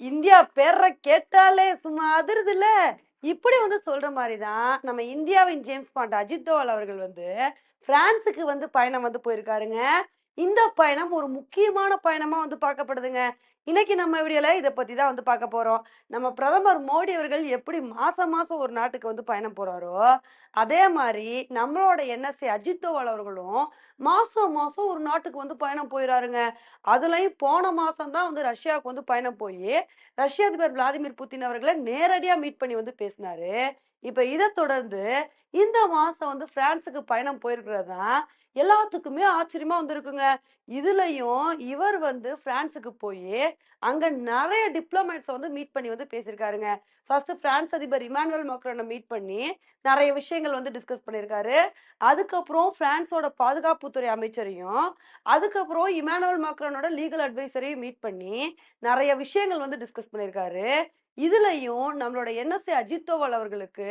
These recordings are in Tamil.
இந்தியா பேர கேட்டாலே சும்மா அதிருதுல்ல? இப்படி வந்து சொல்ற மாதிரி தான் நம்ம இந்தியாவின் ஜேம்ஸ் பாண்ட் அஜித் தோவல் அவர்கள் வந்து பிரான்சுக்கு வந்து பயணம் வந்து போயிருக்காருங்க. இந்த பயணம் ஒரு முக்கியமான பயணமா வந்து பார்க்கப்படுதுங்க. இன்னைக்கு நம்ம வீடியோல இதை பத்தி தான் வந்து பார்க்க போறோம். நம்ம பிரதமர் மோடி அவர்கள் எப்படி மாசம் மாசம் ஒரு நாட்டுக்கு வந்து பயணம் போறாரோ அதே மாதிரி நம்மளோட என்எஸ்ஏ அஜித் தோவல் அவர்களும் மாசம் மாசம் ஒரு நாட்டுக்கு வந்து பயணம் போயிடாருங்க அதுலயும் போன மாசம் தான் வந்து ரஷ்யாவுக்கு வந்து பயணம் போய் ரஷ்ய அதிபர் விளாடிமிர் புத்தின் அவர்களை நேரடியா மீட் பண்ணி வந்து பேசினாரு. இப்ப இதை தொடர்ந்து இந்த மாசம் வந்து பிரான்ஸுக்கு பயணம் போயிருக்கிறது தான் எல்லாத்துக்குமே ஆச்சரியமா வந்திருக்குங்க. இதுலயும் இவர் வந்து பிரான்ஸுக்கு போய் அங்க நிறைய டிப்ளமேட்ஸ் வந்து மீட் பண்ணி வந்து பேசியிருக்காருங்க. ஃபர்ஸ்ட் பிரான்ஸ் அதிபர் இமானுவல் மக்ரோனை மீட் பண்ணி நிறைய விஷயங்கள் வந்து டிஸ்கஸ் பண்ணியிருக்காரு. அதுக்கப்புறம் பிரான்ஸோட பாதுகாப்புத்துறை அமைச்சரையும் அதுக்கப்புறம் இமானுவல் மக்ரோனோட லீகல் அட்வைசரையும் மீட் பண்ணி நிறைய விஷயங்கள் வந்து டிஸ்கஸ் பண்ணியிருக்காரு. இதுலயும் நம்மளோட என்எஸ்ஏ அஜித் தோவல் அவர்களுக்கு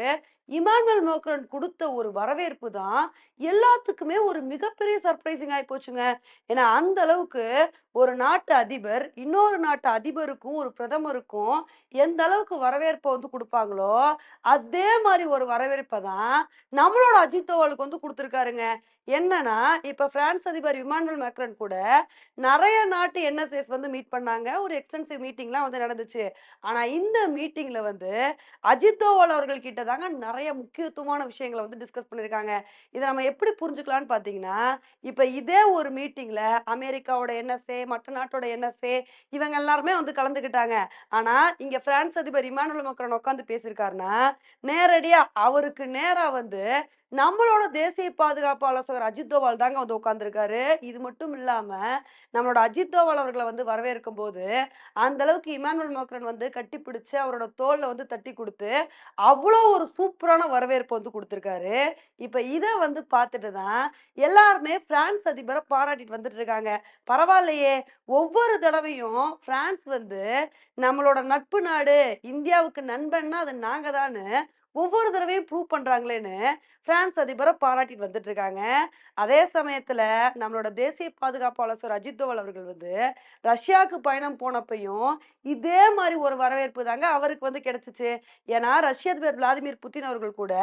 இமானுவல் மேக்ரோன் கொடுத்த ஒரு வரவேற்பு தான் எல்லாத்துக்குமே ஒரு மிகப்பெரிய சர்ப்ரைசிங் ஆகி போச்சுங்க. ஏன்னா அந்த அளவுக்கு ஒரு நாட்டு அதிபர் இன்னொரு நாட்டு அதிபருக்கும் ஒரு பிரதமருக்கும் எந்த அளவுக்கு வரவேற்பை வந்து கொடுப்பாங்களோ அதே மாதிரி ஒரு வரவேற்பை தான் நம்மளோட அஜித் தோவலுக்கு வந்து கொடுத்துருக்காருங்க. என்னன்னா இப்ப பிரான்ஸ் அதிபர் இமானுவல் மேக்ரன் கூட நிறைய நாட்டு என்எஸ்எஸ் வந்து மீட் பண்ணாங்க. ஒரு எக்ஸ்டென்சிவ் மீட்டிங்லாம் வந்து நடந்துச்சு. ஆனா இந்த மீட்டிங்ல வந்து அஜித் தோவல் அவர்கள் கிட்ட தாங்க நிறைய முக்கியத்துவமான விஷயங்களை வந்து டிஸ்கஸ் பண்ணியிருக்காங்க இதை நம்ம எப்படி புரிஞ்சுக்கலாம்னு பார்த்தீங்கன்னா இப்போ இதே ஒரு மீட்டிங்கில் அமெரிக்காவோட என்எஸ்ஏ மற்ற நாட்டோட என்எஸ்ஏ இவங்க எல்லாருமே வந்து கலந்துக்கிட்டாங்க. ஆனால் இங்கே பிரான்ஸ் அதிபர் இமானுவல் மக்கரன் உட்காந்து பேசியிருக்காருன்னா நேரடியாக அவருக்கு நேராக வந்து நம்மளோட தேசிய பாதுகாப்பு ஆலோசகர் அஜித் தோவால் தாங்க வந்து உட்காந்துருக்காரு இது மட்டும் இல்லாம நம்மளோட அஜித் தோவால் அவர்களை வந்து வரவேற்கும் போது அந்த அளவுக்கு இமானுவல் மோக்ரன் வந்து கட்டிப்பிடிச்சு அவரோட தோல்ல வந்து தட்டி கொடுத்து அவ்வளோ ஒரு சூப்பரான வரவேற்பு வந்து கொடுத்துருக்காரு. இப்ப இதை வந்து பார்த்துட்டு தான் எல்லாருமே பிரான்ஸ் அதிபரை பாராட்டிட்டு வந்துட்டு இருக்காங்க. பரவாயில்லையே ஒவ்வொரு தடவையும் பிரான்ஸ் வந்து நம்மளோட நட்பு நாடு இந்தியாவுக்கு நண்பன்னா அது நாங்க தான்னு ஒவ்வொரு தடவையும் ப்ரூவ் பண்றாங்களேன்னு பிரான்ஸ் அதிபரை பாராட்டிட்டு வந்துட்டு இருக்காங்க. அதே சமயத்துல நம்மளோட தேசிய பாதுகாப்பு ஆலோசகர் அஜித் தோவல் அவர்கள் வந்து ரஷ்யாவுக்கு பயணம் போனப்பையும் இதே மாதிரி ஒரு வரவேற்பு தாங்க அவருக்கு வந்து கிடைச்சிச்சு. ஏன்னா ரஷ்ய அதிபர் விளாடிமிர் புத்தின் அவர்கள் கூட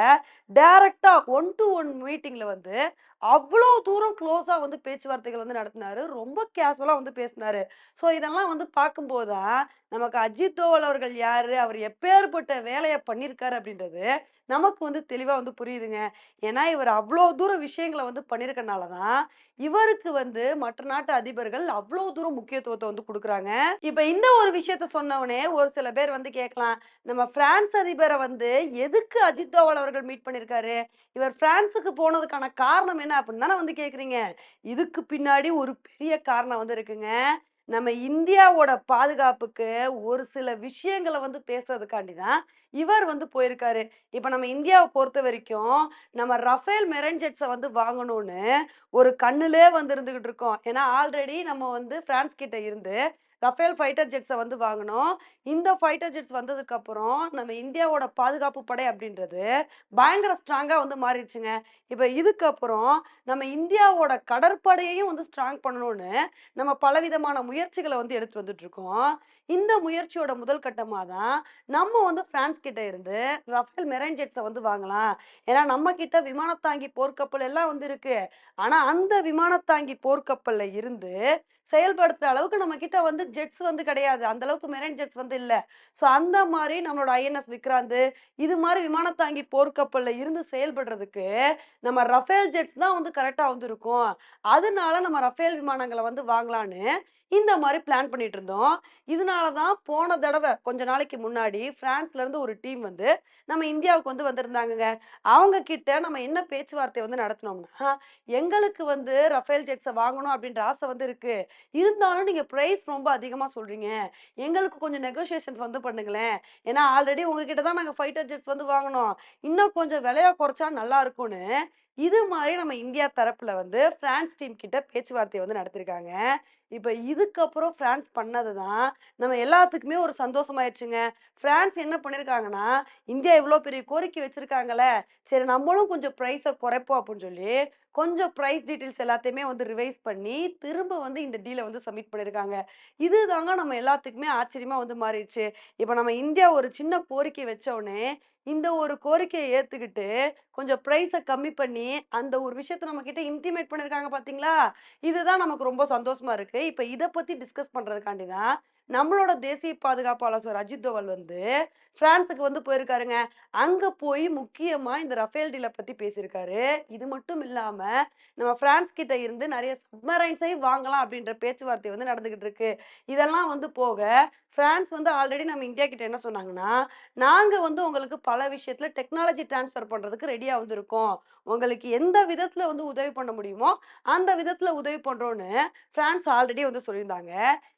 டைரக்டா ஒன் டு ஒன் மீட்டிங்ல வந்து அவ்வளோ தூரம் க்ளோஸா வந்து பேச்சுவார்த்தைகள் வந்து நடத்தினாரு. ரொம்ப கேஷுவலா வந்து பேசினாரு. ஸோ இதெல்லாம் வந்து பார்க்கும்போது தான் நமக்கு அஜித் தோவல் அவர்கள் யாரு? அவர் எப்பேற்பட்ட வேலையை பண்ணியிருக்காரு அப்படின்றது நமக்கு வந்து தெளிவாக வந்து புரியுதுங்க. ஏன்னா இவர் அவ்வளோ தூரம் விஷயங்களை வந்து பண்ணியிருக்கனால தான் இவருக்கு வந்து மற்ற நாட்டு அதிபர்கள் அவ்வளோ தூரம் முக்கியத்துவத்தை வந்து கொடுக்குறாங்க. இப்போ இந்த ஒரு விஷயத்த சொன்னவனே ஒரு சில பேர் வந்து கேட்கலாம். நம்ம பிரான்ஸ் அதிபரை வந்து எதுக்கு அஜித் தோவல் அவர்கள் மீட் பண்ணியிருக்காரு இவர் பிரான்ஸுக்கு போனதுக்கான காரணம் என்ன அப்படின்னு தானே வந்து கேட்குறீங்க. இதுக்கு பின்னாடி ஒரு பெரிய காரணம் வந்து இருக்குங்க. நம்ம இந்தியாவோட பாதுகாப்புக்கு ஒரு சில விஷயங்களை வந்து பேசுறதுக்காண்டி தான் இவர் வந்து போயிருக்காரு. இப்போ நம்ம இந்தியாவை பொறுத்த வரைக்கும் நம்ம ரஃபேல் மெரன்ஜெட்ஸை வந்து வாங்கணும்னு ஒரு கண்ணுலே வந்து இருந்துகிட்டு இருக்கோம். ஏன்னா ஆல்ரெடி நம்ம வந்து பிரான்ஸ் கிட்ட இருந்து ரஃபேல் ஃபைட்டர் ஜெட்ஸை வந்து வாங்கினோம். இந்த ஃபைட்டர் ஜெட்ஸ் வந்ததுக்கப்புறம் நம்ம இந்தியாவோட பாதுகாப்பு படை அப்படின்றது பயங்கர ஸ்ட்ராங்காக வந்து மாறிடுச்சுங்க. இப்போ இதுக்கப்புறம் நம்ம இந்தியாவோட கடற்படையையும் வந்து ஸ்ட்ராங் பண்ணணும்னு நம்ம பலவிதமான முயற்சிகளை வந்து எடுத்துட்டு வந்துட்டுருக்கோம். இந்த முயற்சியோட முதல் கட்டமாக தான் நம்ம வந்து ஃப்ரான்ஸ் கிட்ட இருந்து ரஃபேல் மெரைன் ஜெட்ஸை வந்து வாங்கலாம். ஏன்னா நம்ம கிட்ட விமானத்தாங்கி போர்க்கப்பல் எல்லாம் வந்து இருக்கு. ஆனா அந்த விமானத்தாங்கி போர்க்கப்பல்ல இருந்து செயல்படுத்துற அளவுக்கு நம்ம கிட்ட வந்து ஜெட்ஸ் வந்து கிடையாது. அந்த அளவுக்கு மெரைன் ஜெட்ஸ் வந்து இல்ல. ஸோ அந்த மாதிரி நம்மளோட ஐஎன்எஸ் விக்ராந்த் இது மாதிரி விமானத்தாங்கி போர்க்கப்பல்ல இருந்து செயல்படுறதுக்கு நம்ம ரஃபேல் ஜெட்ஸ் தான் வந்து கரெக்டா வந்து இருக்கும் அதனால நம்ம ரஃபேல் விமானங்களை வந்து வாங்கலான்னு இந்த மாதிரி பிளான் பண்ணிட்டு இருந்தோம். இதனால தான் போன தடவை கொஞ்ச நாளைக்கு முன்னாடி பிரான்ஸ்ல இருந்து ஒரு டீம் வந்து நம்ம இந்தியாவுக்கு வந்து வந்திருந்தாங்கங்க. அவங்க கிட்ட நம்ம என்ன பேச்சுவார்த்தை வந்து நடத்தினோம்னா எங்களுக்கு வந்து ரஃபேல் ஜெட்ஸை வாங்கணும் அப்படின்ற ஆசை வந்து இருக்கு. இருந்தாலும் நீங்க பிரைஸ் ரொம்ப அதிகமா சொல்றீங்க. எங்களுக்கு கொஞ்சம் நெகோசியேஷன்ஸ் வந்து பண்ணுங்களேன். ஏன்னா ஆல்ரெடி உங்ககிட்ட தான் நாங்கள் ஃபைட்டர் ஜெட்ஸ் வந்து வாங்கினோம். இன்னும் கொஞ்சம் விலையை குறைச்சா நல்லா இருக்கும்னு இது மாதிரி நம்ம இந்தியா தரப்புல வந்து பிரான்ஸ் டீம் கிட்ட பேச்சுவார்த்தை வந்து நடத்திருக்காங்க. இப்ப இதுக்கப்புறம் பிரான்ஸ் பண்ணது தான் நம்ம எல்லாத்துக்குமே ஒரு சந்தோஷமாயிருச்சுங்க. பிரான்ஸ் என்ன பண்ணிருக்காங்கன்னா இந்தியா இவ்வளோ பெரிய கோரிக்கை வச்சிருக்காங்கல்ல சரி நம்மளும் கொஞ்சம் ப்ரைஸை குறைப்போம் அப்படின்னு சொல்லி கொஞ்சம் ப்ரைஸ் டீட்டெயில்ஸ் எல்லாத்தையுமே வந்து ரிவைஸ் பண்ணி திரும்ப வந்து இந்த டீலை வந்து சப்மிட் பண்ணியிருக்காங்க இதுதாங்க நம்ம எல்லாத்துக்குமே ஆச்சரியமா வந்து மாறிடுச்சு. இப்போ நம்ம இந்தியா ஒரு சின்ன கோரிக்கை வச்சோடனே இந்த ஒரு கோரிக்கையை ஏத்துக்கிட்டு கொஞ்சம் ப்ரைஸை கம்மி பண்ணி அந்த ஒரு விஷயத்த நம்ம கிட்ட இன்டிமேட் பண்ணிருக்காங்க பாத்தீங்களா? இதுதான் நமக்கு ரொம்ப சந்தோஷமா இருக்கு. இப்போ இதை பத்தி டிஸ்கஸ் பண்ணுறதுக்காண்டி தான் நம்மளோட தேசிய பாதுகாப்பு ஆலோசகர் அஜித் தோவல் வந்து பிரான்ஸுக்கு வந்து போயிருக்காருங்க. அங்க போய் முக்கியமா இந்த ரஃபேல் டீலை பத்தி பேசியிருக்காரு. இது மட்டும் இல்லாம நம்ம பிரான்ஸ் கிட்ட இருந்து நிறைய சப்மரைன்ஸையும் வாங்கலாம் அப்படின்ற பேச்சுவார்த்தை வந்து நடந்துகிட்டு இருக்கு. இதெல்லாம் வந்து போக பிரான்ஸ் வந்து ஆல்ரெடி நம்ம இந்தியா கிட்ட என்ன சொன்னாங்கன்னா நாங்க வந்து உங்களுக்கு பல விஷயத்துல டெக்னாலஜி டிரான்ஸ்ஃபர் பண்றதுக்கு ரெடியா வந்து இருக்கோம் உங்களுக்கு எந்த விதத்துல வந்து உதவி பண்ண முடியுமோ அந்த விதத்துல உதவி பண்றோம்னு பிரான்ஸ் ஆல்ரெடி வந்து சொல்லியிருந்தாங்க.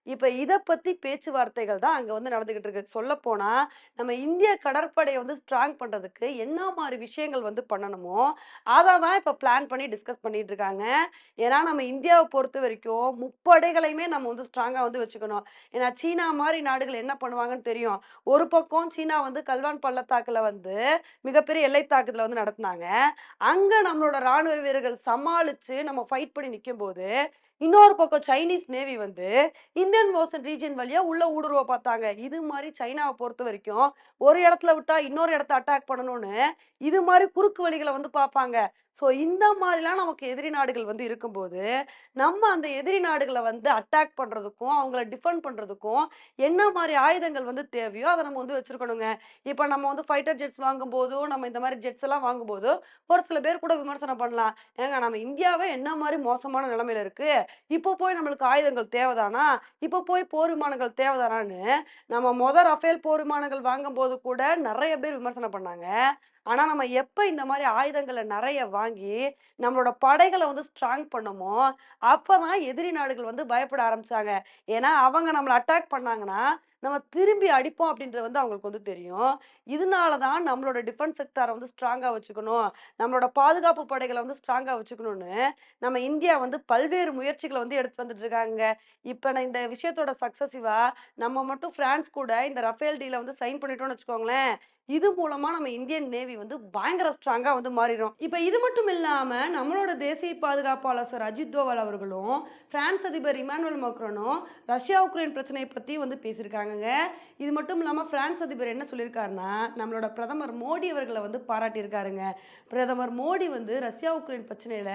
இப்ப இத பத்தி பேச்சுவார்த்தைகள் தான் அங்க வந்து நடந்துகிட்டு இருக்கு. சொல்ல போனா நம்ம இந்திய கடற்படையை வந்து ஸ்ட்ராங் பண்றதுக்கு என்ன மாதிரி விஷயங்கள் வந்து பண்ணணுமோ அதை தான் இப்ப பிளான் பண்ணி டிஸ்கஸ் பண்ணிட்டு இருக்காங்க. ஏன்னா நம்ம இந்தியாவை பொறுத்த வரைக்கும் முப்படைகளையுமே நம்ம வந்து ஸ்ட்ராங்கா வந்து வச்சுக்கணும். ஏன்னா சீனா மாதிரி நாடுகள் என்ன பண்ணுவாங்கன்னு தெரியும். ஒரு பக்கம் சீனா வந்து கல்வான் பள்ளத்தாக்குல வந்து மிகப்பெரிய எல்லை தாக்குதலை வந்து நடத்தினாங்க. அங்க நம்மளோட ராணுவ வீரர்கள் சமாளிச்சு நம்ம ஃபைட் பண்ணி நிற்கும் போது இன்னொரு பக்கம் சைனீஸ் நேவி வந்து இந்த இந்தியன் ஓசன் ரீஜன் வழியா உள்ள ஊடுருவ பார்த்தாங்க. இது மாதிரி சைனாவை பொறுத்த வரைக்கும் ஒரு இடத்துல விட்டா இன்னொரு இடத்த அட்டாக் பண்ணணும்னு இது மாதிரி குறுக்கு வழிகளை வந்து பார்ப்பாங்க. ஸோ இந்த மாதிரிலாம் நமக்கு எதிரி நாடுகள் வந்து இருக்கும்போது நம்ம அந்த எதிரி நாடுகளை வந்து அட்டாக் பண்ணுறதுக்கும் அவங்கள டிஃபெண்ட் பண்ணுறதுக்கும் என்ன மாதிரி ஆயுதங்கள் வந்து தேவையோ அதை நம்ம வந்து வச்சிருக்கணுங்க. இப்போ நம்ம வந்து ஃபைட்டர் ஜெட்ஸ் வாங்கும்போதும் நம்ம இந்த மாதிரி ஜெட்ஸ் எல்லாம் வாங்கும்போது ஒரு சில பேர் கூட விமர்சனம் பண்ணலாம். ஏங்க நம்ம இந்தியாவே என்ன மாதிரி மோசமான நிலமையில இருக்குது இப்போ போய் நம்மளுக்கு ஆயுதங்கள் தேவைதானா? இப்போ போய் போர் விமானங்கள் தேவைதானான்னு நம்ம மொதல் ரஃபேல் போர் விமானங்கள் வாங்கும்போது கூட நிறைய பேர் விமர்சனம் பண்ணாங்க. ஆனா நம்ம எப்ப இந்த மாதிரி ஆயுதங்களை நிறைய வாங்கி நம்மளோட படைகளை வந்து ஸ்ட்ராங் பண்ணோமோ அப்பதான் எதிரி நாடுகள் வந்து பயப்பட ஆரம்பிச்சாங்க. ஏன்னா அவங்க நம்மளை அட்டாக் பண்ணாங்கன்னா நம்ம திரும்பி அடிப்போம் அப்படின்றது வந்து அவங்களுக்கு வந்து தெரியும். இதனால தான் நம்மளோட டிஃபென்ஸ் செக்டாரை வந்து ஸ்ட்ராங்கா வச்சுக்கணும். நம்மளோட பாதுகாப்பு படைகளை வந்து ஸ்ட்ராங்கா வச்சுக்கணும்னு நம்ம இந்தியா வந்து பல்வேறு முயற்சிகளை வந்து எடுத்து வந்துட்டு இருக்காங்க. இப்போ நான் இந்த விஷயத்தோட சக்சஸிவா நம்ம மட்டும் பிரான்ஸ் கூட இந்த ரஃபேல் டீலை வந்து சைன் பண்ணிட்டோம்னு வச்சுக்கோங்களேன் இது மூலமா நம்ம இந்தியன் நேவி வந்து பயங்கர ஸ்ட்ராங்கா வந்து மாறிடும் இப்போ இது மட்டும் இல்லாம நம்மளோட தேசிய பாதுகாப்பு ஆலோசர் அஜித் தோவல் அவர்களும் பிரான்ஸ் அதிபர் இமானுவல் மக்ரோனும் ரஷ்யா உக்ரைன் பிரச்சனையை பத்தி வந்து பேசியிருக்காங்கங்க. இது மட்டும் இல்லாம பிரான்ஸ் அதிபர் என்ன சொல்லியிருக்காருன்னா நம்மளோட பிரதமர் மோடி அவர்களை வந்து பாராட்டியிருக்காருங்க. பிரதமர் மோடி வந்து ரஷ்யா உக்ரைன் பிரச்சனையில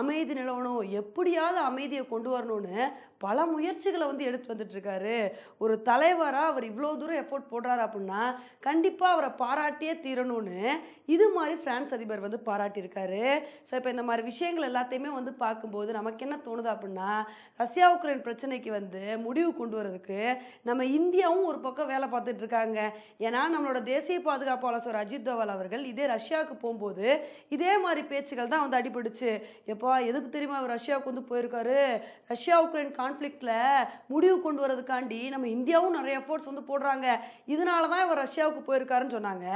அமைதி நிலவணும் எப்படியாவது அமைதியை கொண்டு வரணும்னு பல முயற்சிகளை வந்து எடுத்து வந்துட்டு இருக்காரு ஒரு தலைவராக அவர் இவ்வளோ தூரம் எஃபோர்ட் போடுறாரு அப்படின்னா கண்டிப்பாக அவரை பாராட்டியே தீரணும்னு இது மாதிரி பிரான்ஸ் அதிபர் வந்து பாராட்டியிருக்காரு. ஸோ இப்போ இந்த மாதிரி விஷயங்கள் எல்லாத்தையுமே வந்து பார்க்கும்போது நமக்கு என்ன தோணுது அப்படின்னா ரஷ்யா உக்ரைன் பிரச்சனைக்கு வந்து முடிவு கொண்டு வரதுக்கு நம்ம இந்தியாவும் ஒரு பக்கம் வேலை பார்த்துட்டு இருக்காங்க ஏன்னா நம்மளோட தேசிய பாதுகாப்பு ஆலோசகர் அஜித் தோவல் அவர்கள் இதே ரஷ்யாவுக்கு போகும்போது இதே மாதிரி பேச்சுகள் தான் வந்து அடிபடுச்சு எப்பா எதுக்கு தெரியுமா அவர் ரஷ்யாவுக்கு வந்து போயிருக்காரு? ரஷ்யா உக்ரைன் கான்ஃப்ளிக்டில் முடிவு கொண்டு வரதுக்காண்டி நம்ம இந்தியாவும் நிறைய எஃபோர்ட்ஸ் வந்து போடுறாங்க. இதனால தான் இவர் ரஷ்யாவுக்கு போயிருக்காருன்னு சொன்னாங்க.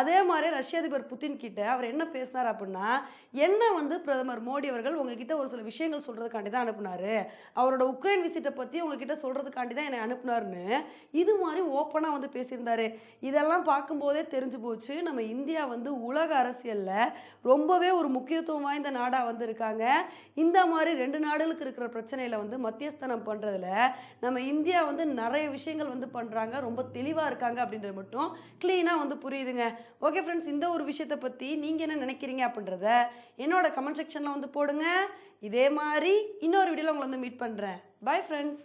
அதே மாதிரி ரஷ்ய அதிபர் புத்தின் கிட்ட அவர் என்ன பேசினார் அப்படின்னா என்ன வந்து பிரதமர் மோடி அவர்கள் உங்ககிட்ட ஒரு சில விஷயங்கள் சொல்றதுக்காண்டி தான் அனுப்புனாரு. அவரோட உக்ரைன் விசிட்டை பற்றி உங்ககிட்ட சொல்கிறதுக்காண்டி தான் என்னை அனுப்புனாருன்னு இது மாதிரி ஓப்பனாக வந்து பேசியிருந்தாரு. இதெல்லாம் பார்க்கும்போதே தெரிஞ்சு போச்சு. நம்ம இந்தியா வந்து உலக அரசியலில் ரொம்பவே ஒரு முக்கியத்துவம் வாய்ந்த நாடாக வந்து இருக்காங்க. இந்த மாதிரி ரெண்டு நாடுகளுக்கு இருக்கிற பிரச்சனையில் வந்து மத்தியஸ்தனம் பண்றதுல நம்ம இந்தியா வந்து நிறைய விஷயங்கள் வந்து பண்றாங்க ரொம்ப தெளிவா இருக்காங்க அப்படின்றது மட்டும் க்ளீனாக வந்து புரியுதுங்க. ஓகே ஃப்ரெண்ட்ஸ் இந்த ஒரு விஷயத்தை பற்றி நீங்கள் என்ன நினைக்கிறீங்க அப்படின்றத என்னோட கமெண்ட் செக்ஷனில் வந்து போடுங்க. இதே மாதிரி இன்னொரு வீடியோவில் உங்களை வந்து மீட் பண்ணுறேன் பாய் ஃப்ரெண்ட்ஸ்